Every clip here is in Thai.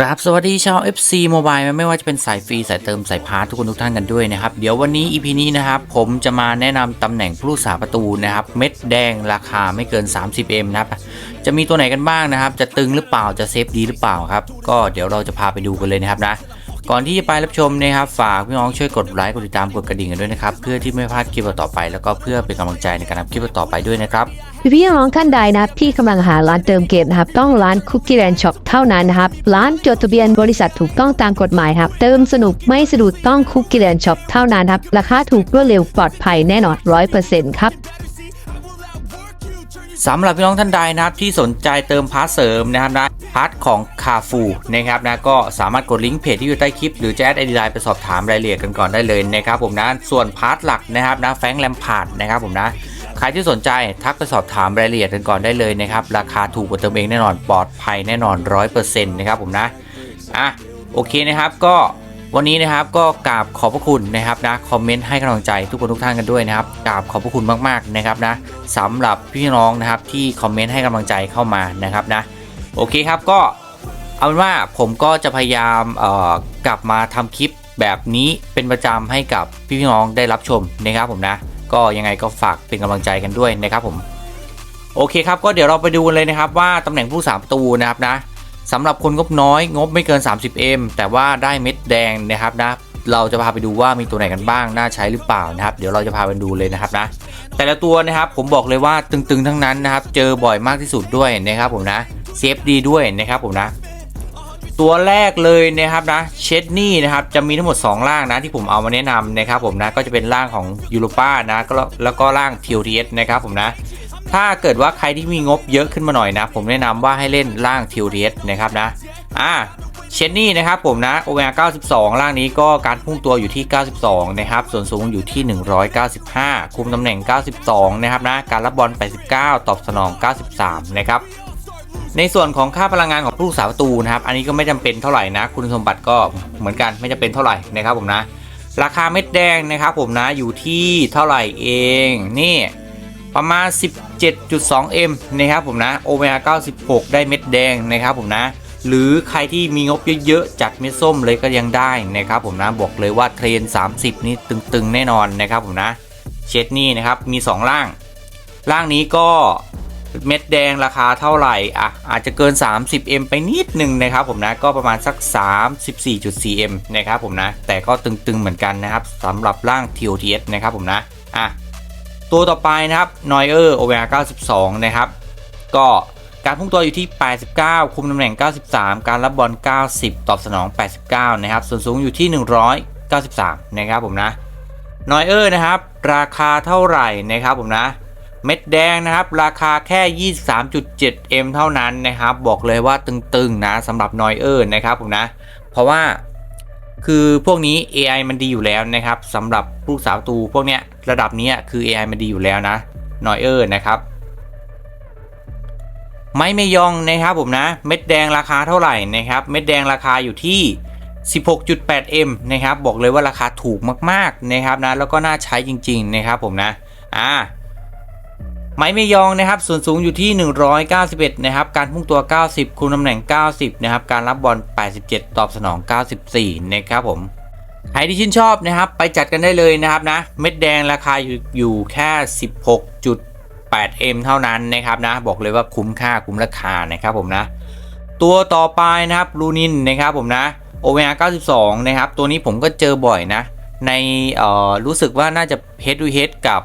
ครับสวัสดีชาว FC Mobile ไม่ว่าจะเป็นสายฟรีสายเติมสายพาร์ททุกคนทุกท่านกันด้วยนะครับ เดี๋ยววันนี้ EP นี้นะครับ ผมจะมาแนะนำตำแหน่งผู้รักษาประตูนะครับ เม็ดแดงราคาไม่เกิน 30M นะครับ จะมีตัวไหนกันบ้างนะครับ จะตึงหรือเปล่าจะเซฟดีหรือเปล่าครับ ก็เดี๋ยวเราจะพาไปดูกันเลยนะครับนะ ก่อนที่จะไปรับชมนะครับฝากพี่น้องช่วยกดไลค์กดติดตามกดกระดิ่งกันด้วยนะครับเพื่อที่ไม่พลาดคลิปต่อไป แล้วก็เพื่อเป็นกำลังใจในการทำคลิปต่อไปด้วยนะครับพี่พี่น้องท่านใดนะครับที่กำลังหาร้านเติมเกมนะครับต้องร้านคุกกี้แลนด์ช็อปเท่านั้นนะครับร้านจดทะเบียนบริษัทถูกต้องตามกฎหมายครับเติมสนุกไม่สะดุดต้องคุกกี้แลนด์ช็อปเท่านั้นครับราคาถูกรวดเร็วปลอดภัยแน่นอนร้อยเปอร์เซ็นต์ครับสำหรับพี่น้องท่านใดนะครับที่สนใจเติมพาร์ทเสริมนะครับนะ พาร์ทของคาฟูนะครับนะก็สามารถกดลิงก์เพจที่อยู่ใต้คลิป หรือจะแอดไอดีไลน์ไปสอบถามรายละเอียดกันก่อนได้เลยนะครับผมนะส่วนพาร์ทหลักนะครับนะแฟงแลมพาร์ดนะครับผมนะใครที่สนใจทักไปสอบถามรายละเอียดกันก่อนได้เลยนะครับราคาถูกกว่าเติมเองแน่นอนปลอดภัยแน่นอน 100%นะครับผมนะอะโอเคนะครับก็วันนี้นะครับก็กราบขอบพระคุณนะครับนะคอมเมนต์ให้กำลังใจทุกคนทุกท่านกันด้วยนะครับกราบขอบพระคุณมากๆนะครับนะสำหรับพี่น้องนะครับที่คอมเมนต์ให้กำลังใจเข้ามานะครับนะ โอเคครับก็เอาเป็นว่าผมก็จะพยายามกลับมาทำคลิปแบบนี้เป็นประจำให้กับพี่พี่น้องได้รับชมนะครับผมนะ ก็ยังไงก็ฝากเป็นกำลังใจกันด้วยนะครับผม โอเคครับก็เดี๋ยวเราไปดูเลยนะครับว่าตำแหน่งผู้สามประตูนะครับนะสำหรับคนงบน้อยงบไม่เกิน 30M แต่ว่าได้เม็ดแดงนะครับนะเราจะพาไปดูว่ามีตัวไหนกันบ้าง น่าใช้หรือเปล่านะครับ เดี๋ยวเราจะพาไปดูเลยนะครับนะ แต่ละตัวนะครับผมบอกเลยว่าตึงๆทั้งนั้นนะครับ เจอบ่อยมากที่สุดด้วยนะครับผมนะ เซฟดีด้วยนะครับผมนะ ตัวแรกเลยนะครับนะเชดนี่นะครับจะมีทั้งหมด 2 ร่างนะที่ผมเอามาแนะนำนะครับผมนะก็จะเป็นร่างของยูโรป้านะก็แล้วก็ร่างทีโอทีเอสนะครับผมนะถ้าเกิดว่าใครที่มีงบเยอะขึ้นมาหน่อยนะ ผมแนะนำว่าให้เล่นร่างทีโอทีเอสนะครับนะ อ่าเชนนี่นะครับผมนะโอเมก้า92 ร่างนี้ก็การพุ่งตัวอยู่ที่ 92 นะครับ ส่วนสูงอยู่ที่ 195 คุมตำแหน่ง 92 นะครับนะ การรับบอล 89 ตอบสนอง 93 นะครับ ในส่วนของค่าพลังงานของผู้รักษาประตูนะครับ อันนี้ก็ไม่จำเป็นเท่าไหร่นะ คุณสมบัติก็เหมือนกันไม่จำเป็นเท่าไหร่นะครับผมนะ ราคาเม็ดแดงนะครับผมนะอยู่ที่เท่าไหร่เอง นี่ประมาณ 17.2M นะครับผมนะโอเมก้า96 ได้เม็ดแดงนะครับผมนะ หรือใครที่มีงบเยอะๆ จัดเม็ดส้มเลยก็ยังได้นะครับผมนะบอกเลยว่าเทรน 30 นี่ตึงๆ แน่นอนนะครับผมนะ เชดนี่นะครับมี2ร่างร่างนี้ก็ เม็ดแดงราคาเท่าไหร่อะอาจจะเกิน 30M ไปนิดหนึ่งนะครับผมนะก็ประมาณสัก 34.4M นะครับผมนะแต่ก็ตึงๆเหมือนกันนะครับสำหรับร่าง TOTS นะครับผมนะอะตัวต่อไปนะครับ Noyer OVR 92 นะครับ ก็การพุ่งตัวอยู่ที่ 89 คุมตำแหน่ง 93 การรับบอล 90 ตอบสนอง 89 นะครับ ส่วนสูงอยู่ที่ 193 นะครับผมนะ Noyer นะครับ ราคาเท่าไหร่นะครับผมนะ เม็ดแดงนะครับ ราคาแค่ 23.7M เท่านั้นนะครับ บอกเลยว่าตึงๆนะสำหรับ Noyer นะครับผมนะ เพราะว่าคือพวกนี้ AI มันดีอยู่แล้วนะครับสำหรับผู้สาวตูพวกเนี้ยระดับนี้คือ AI มันดีอยู่แล้วนะนอยเออร์นะครับไม้เมยองนะครับผมนะ เม็ดแดงราคาเท่าไหร่นะครับ เม็ดแดงราคาอยู่ที่ 16.8M นะครับ บอกเลยว่าราคาถูกมากๆนะครับนะ แล้วก็น่าใช้จริง ๆ นะครับผมนะ อ่า ไม้เมยองนะครับส่วนสูงอยู่ที่ 191 นะครับ การพุ่งตัว 90 คุมตำแหน่ง 90 นะครับ การรับบอล 87 ตอบสนอง 94 นะครับผม ใครที่ชื่นชอบนะครับ ไปจัดกันได้เลยนะครับนะ เม็ดแดงราคาอยู่อยู่แค่ 16.8M เท่านั้นนะครับนะ บอกเลยว่าคุ้มค่าคุ้มราคานะครับผมนะ ตัวต่อไปนะครับลูนินนะครับผมนะ OVR 92 นะครับ ตัวนี้ผมก็เจอบ่อยนะ ในเอ่อรู้สึกว่าน่าจะ head to head กับ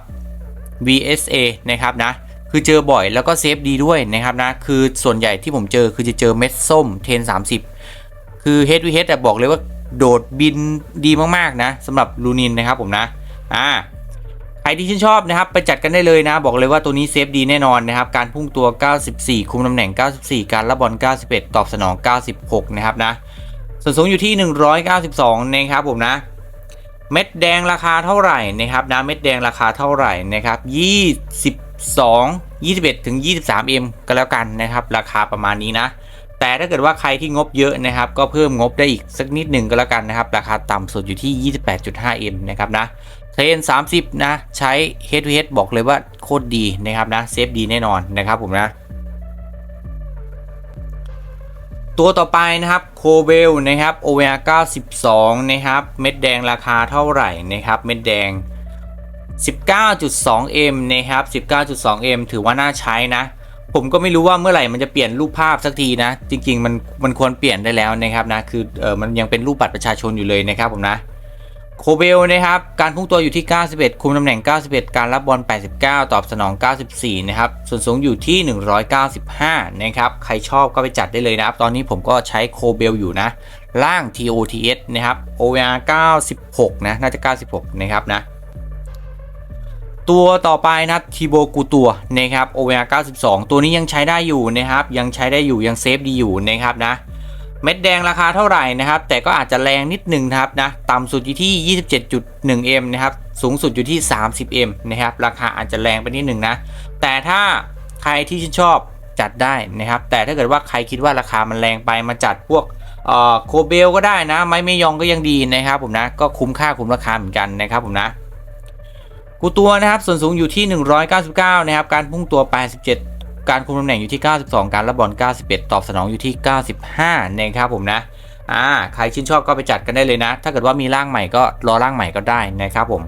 VSA นะครับนะคือเจอบ่อยแล้วก็เซฟดีด้วยนะครับนะคือส่วนใหญ่ที่ผมเจอคือจะเจอเม็ดส้มเทน30 คือ head to head แต่บอกเลยว่าโดดบินดีมากๆนะสำหรับลูนินนะครับผมนะอ่าใครที่ชื่นชอบนะครับไปจัดกันได้เลยนะ บอกเลยว่าตัวนี้เซฟดีแน่นอนนะครับ การพุ่งตัว 94 คุมตำแหน่ง 94 การรับบอล 91 ตอบสนอง 96 นะครับนะส่วนสูงอยู่ที่ 192 นะครับผมนะ เม็ดแดงราคาเท่าไหร่นะครับนะเม็ดแดงราคาเท่าไหร่นะครับ 22 21ถึง 23M ก็แล้วกันนะครับ ราคาประมาณนี้นะ แต่ถ้าเกิดว่าใครที่งบเยอะนะครับ ก็เพิ่มงบได้อีกสักนิดหนึ่งก็แล้วกันนะครับ ราคาต่ำสุดอยู่ที่ 28.5M นะครับนะเทรน30 นะ ใช้ head to head บอกเลยว่าโคตรดีนะครับนะเซฟดีแน่นอนนะครับผมนะ ตัวต่อไปนะครับโคเบลนะครับโอเวอร์92นะครับเม็ดแดงราคาเท่าไหร่นะครับเม็ดแดง 19.2M นะครับ 19.2M ถือว่าน่าใช้นะ ผมก็ไม่รู้ว่าเมื่อไหร่มันจะเปลี่ยนรูปภาพสักทีนะ จริง ๆ มันมันควรเปลี่ยนได้แล้วนะครับนะ คือเออมันยังเป็นรูปบัตรประชาชนอยู่เลยนะครับผมนะ โคเบลนะครับ การพุ่งตัวอยู่ที่ 91 คุมตำแหน่ง 91 การรับบอล 89 ตอบสนอง 94 นะครับ ส่วนสูงอยู่ที่ 195 นะครับ ใครชอบก็ไปจัดได้เลยนะครับ ตอนนี้ผมก็ใช้โคเบลอยู่นะ ล่าง TOTS นะครับ OR 96 นะ น่าจะ 96 นะครับนะ ตัวต่อไปนะทีโบกูตัวนะครับ OR 92 ตัวนี้ยังใช้ได้อยู่นะครับ ยังใช้ได้อยู่ ยังเซฟดีอยู่นะครับนะ เม็ดแดงราคาเท่าไหร่นะครับ แต่ก็อาจจะแรงนิดนึงนะครับนะต่ำสุดอยู่ที่ 27.1M นะครับ สูงสุดอยู่ที่ 30M นะครับ ราคาอาจจะแรงไปนิดหนึ่งนะ แต่ถ้าใครที่ชื่นชอบจัดได้นะครับ แต่ถ้าเกิดว่าใครคิดว่าราคามันแรงไปมาจัดพวกโคเบลก็ได้นะ ไม้ไม่ยองก็ยังดีนะครับผมนะ ก็คุ้มค่าคุ้มราคาเหมือนกันนะครับผมนะกูตัวนะครับส่วนสูงอยู่ที่ 199 นะครับ การพุ่งตัว 87 การคุมตำแหน่งอยู่ที่ 92 การรับบอล 91 ตอบสนองอยู่ที่ 95นะครับผมนะอ่าใครชื่นชอบก็ไปจัดกันได้เลยนะ ถ้าเกิดว่ามีร่างใหม่ก็รอร่างใหม่ก็ได้นะครับผม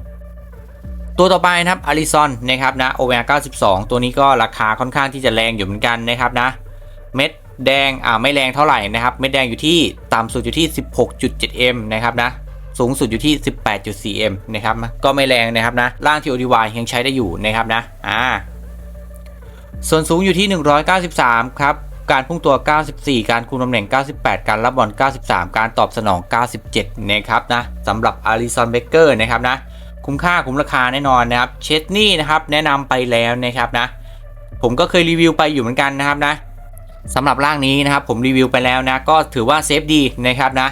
ตัวต่อไปนะครับอาริซอนนะครับนะโอเวอร์92 ตัวนี้ก็ราคาค่อนข้างที่จะแรงอยู่เหมือนกันนะครับนะ เม็ดแดงอ่าไม่แรงเท่าไหร่นะครับ เม็ดแดงอยู่ที่ต่ำสุดอยู่ที่ 16.7M นะครับนะสูงสุดอยู่ที่ 18.4M นะครับก็ไม่แรงนะครับนะล่าง TODY ยังใช้ได้อยู่นะครับนะอ่า ส่วนสูงอยู่ที่ 193 ครับ การพุ่งตัว 94 การคุมตำแหน่ง 98 การรับบอล 93 การตอบสนอง 97 นะครับนะสำหรับอาริซอนเบเกอร์นะครับนะ คุ้มค่าคุ้มราคาแน่นอนนะครับ เชสนี่นะครับแนะนำไปแล้วนะครับนะ ผมก็เคยรีวิวไปอยู่เหมือนกันนะครับนะสำหรับร่างนี้นะครับผมรีวิวไปแล้วนะ ก็ถือว่าเซฟดีนะครับนะ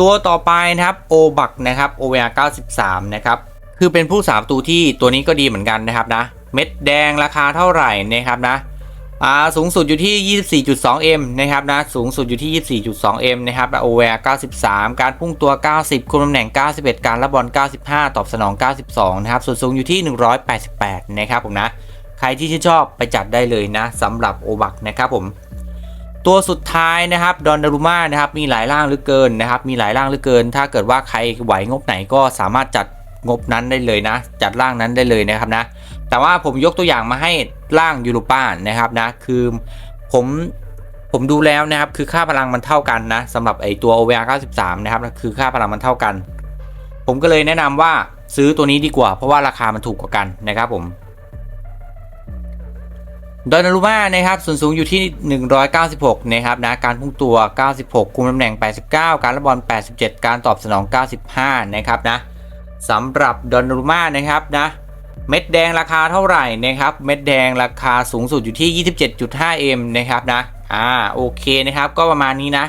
ตัวต่อไปนะครับโอบักนะครับ OVR 93 นะครับ คือเป็นผู้สามประตูที่ตัวนี้ก็ดีเหมือนกันนะครับนะ เม็ดแดงราคาเท่าไหร่นะครับนะอ่าสูงสุดอยู่ที่ 24.2M นะครับนะสูงสุดอยู่ที่ 24.2M นะครับ OVR 93 การพุ่งตัว 90 คุมตำแหน่ง 91 การรับบอล 95 ตอบสนอง 92 นะครับส่วนสูงอยู่ที่ 188 นะครับผมนะ ใครที่ชื่นชอบไปจัดได้เลยนะสำหรับโอบักนะครับผมตัวสุดท้ายนะครับดอนดารุมานะครับมีหลายร่างเหลือเกินนะครับมีหลายร่างเหลือเกิน ถ้าเกิดว่าใครไหวงบไหนก็สามารถจัดงบนั้นได้เลยนะ จัดร่างนั้นได้เลยนะครับนะ แต่ว่าผมยกตัวอย่างมาให้ร่างยูโรป้านะครับนะคือผมผมดูแล้วนะครับคือค่าพลังมันเท่ากันนะสำหรับไอตัว OVR 93 นะครับคือค่าพลังมันเท่ากัน ผมก็เลยแนะนำว่าซื้อตัวนี้ดีกว่าเพราะว่าราคามันถูกกว่ากันนะครับผมดอนารุมานะครับส่วนสูงอยู่ที่ 196 นะครับนะการพุ่งตัว 96 คุมตำแหน่ง 89 การรับบอล 87 การตอบสนอง 95 นะครับนะสำหรับดอนนารุมานะครับนะ เม็ดแดงราคาเท่าไหร่นะครับ เม็ดแดงราคาสูงสุดอยู่ที่ 27.5M นะครับนะ อ่าโอเคนะครับ ก็ประมาณนี้นะ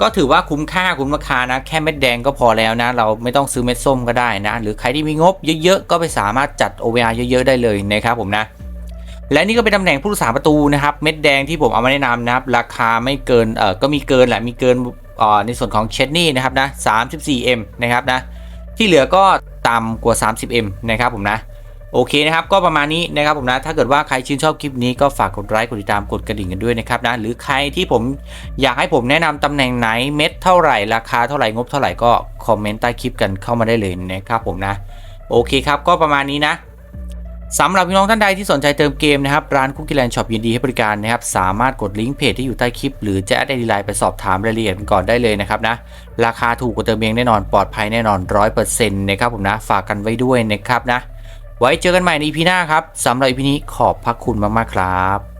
ก็ถือว่าคุ้มค่าคุ้มราคานะ แค่เม็ดแดงก็พอแล้วนะ เราไม่ต้องซื้อเม็ดส้มก็ได้นะ หรือใครที่มีงบเยอะๆ ก็ไปสามารถจัด OVR เยอะๆ ได้เลยนะครับผมนะ และนี่ก็เป็นตำแหน่งผู้รักษาประตูนะครับ เม็ดแดงที่ผมเอามาแนะนำนะครับ ราคาไม่เกิน เออก็มีเกินแหละ มีเกินอ่อในส่วนของเชดนี่นะครับนะ 34M นะครับนะ ที่เหลือก็ต่ำกว่า 30M นะครับผมนะ โอเคนะครับก็ประมาณนี้นะครับผมนะถ้าเกิดว่าใครชื่นชอบคลิปนี้ก็ฝากกดไลค์กดติดตามกดกระดิ่งกันด้วยนะครับนะหรือใครที่ผมอยากให้ผมแนะนำตำแหน่งไหนเม็ดเท่าไหร่ราคาเท่าไหร่งบเท่าไหร่ก็คอมเมนต์ใต้คลิปกันเข้ามาได้เลยนะครับผมนะโอเคครับก็ประมาณนี้นะสำหรับพี่น้องท่านใดที่สนใจเติมเกมนะครับ ร้านคุกกี้แลนด์ช็อปยินดีให้บริการนะครับ สามารถกดลิงก์เพจที่อยู่ใต้คลิป หรือจะแอดไอดีไลน์ไปสอบถามรายละเอียดกันก่อนได้เลยนะครับนะ ราคาถูกกว่าเติมเองแน่นอนปลอดภัยแน่นอน 100%นะครับผมนะ ฝากกันไว้ด้วยนะครับนะ ไว้เจอกันใหม่ในอีพีหน้าครับสำหรับอีพีนี้ขอบพระคุณมากๆครับ